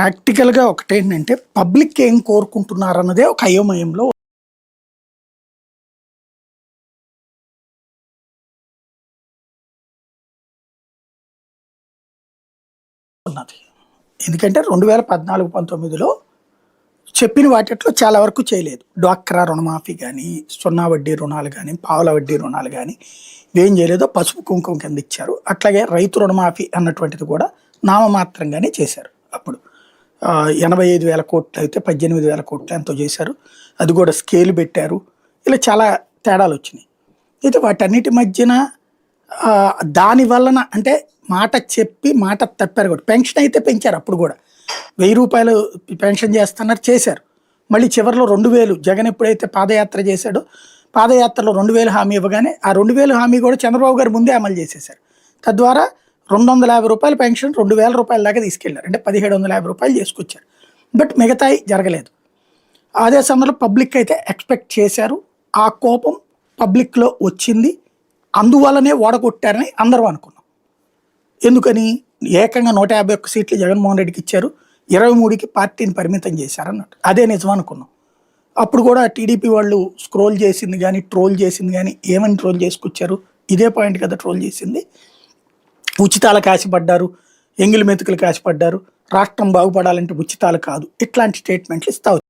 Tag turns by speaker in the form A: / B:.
A: ప్రాక్టికల్గా ఒకటేంటంటే పబ్లిక్ ఏం కోరుకుంటున్నారన్నదే ఒక అయోమయంలో ఉన్నది. ఎందుకంటే రెండు వేల పద్నాలుగు పంతొమ్మిదిలో చెప్పిన వాటిట్లో చాలా వరకు చేయలేదు. డ్వాక్రా రుణమాఫీ కానీ సున్నా వడ్డీ రుణాలు కానీ పావుల వడ్డీ రుణాలు కానీ ఇవేం చేయలేదో పసుపు కుంకుమ కింద ఇచ్చారు. అట్లాగే రైతు రుణమాఫీ అన్నటువంటిది కూడా నామమాత్రంగానే చేశారు అప్పుడు. ఎనభై ఐదు వేల కోట్లు అయితే పద్దెనిమిది వేల కోట్లు ఎంతో చేశారు. అది కూడా స్కేల్ పెట్టారు. ఇలా చాలా తేడాలు వచ్చినాయి. అయితే వాటన్నిటి మధ్యన దాని వలన అంటే మాట చెప్పి మాట తప్పారు కూడా. పెన్షన్ అయితే పెంచారు అప్పుడు కూడా. వెయ్యి రూపాయలు పెన్షన్ చేస్తున్నారు చేశారు. మళ్ళీ చివరిలో రెండు వేలు. జగన్ ఎప్పుడైతే పాదయాత్ర చేశాడో పాదయాత్రలో రెండు వేలు హామీ ఇవ్వగానే ఆ రెండు వేలు హామీ కూడా చంద్రబాబు గారు ముందే అమలు చేసేశారు. తద్వారా రెండు వందల యాభై రూపాయల పెన్షన్ రెండు వేల రూపాయల దాకా తీసుకెళ్ళారు అంటే పదిహేడు వందల యాభై రూపాయలు చేసుకొచ్చారు. బట్ మిగతాయి జరగలేదు. అదే సమయంలో పబ్లిక్ అయితే ఎక్స్పెక్ట్ చేశారు. ఆ కోపం పబ్లిక్లో వచ్చింది. అందువల్లనే ఓడగొట్టారని అందరూ అనుకున్నాం. ఎందుకని? ఏకంగా నూట యాభై ఒక్క సీట్లు జగన్మోహన్ రెడ్డికి ఇచ్చారు. ఇరవై మూడుకి పార్టీని పరిమితం చేశారు అన్నట్టు అదే నిజం అనుకున్నాం. అప్పుడు కూడా టీడీపీ వాళ్ళు స్క్రోల్ చేసింది కానీ ట్రోల్ చేసింది కానీ ఏమని ట్రోల్ చేసుకొచ్చారు? ఇదే పాయింట్ కదా ట్రోల్ చేసింది. ఉచితాలకు ఆశపడ్డారు ఎంగిలి మెతుకులకు ఆశపడ్డారు రాష్ట్రం బాగుపడాలంటే ఉచితాలు కాదు. ఇట్లాంటి స్టేట్మెంట్లు ఇస్తా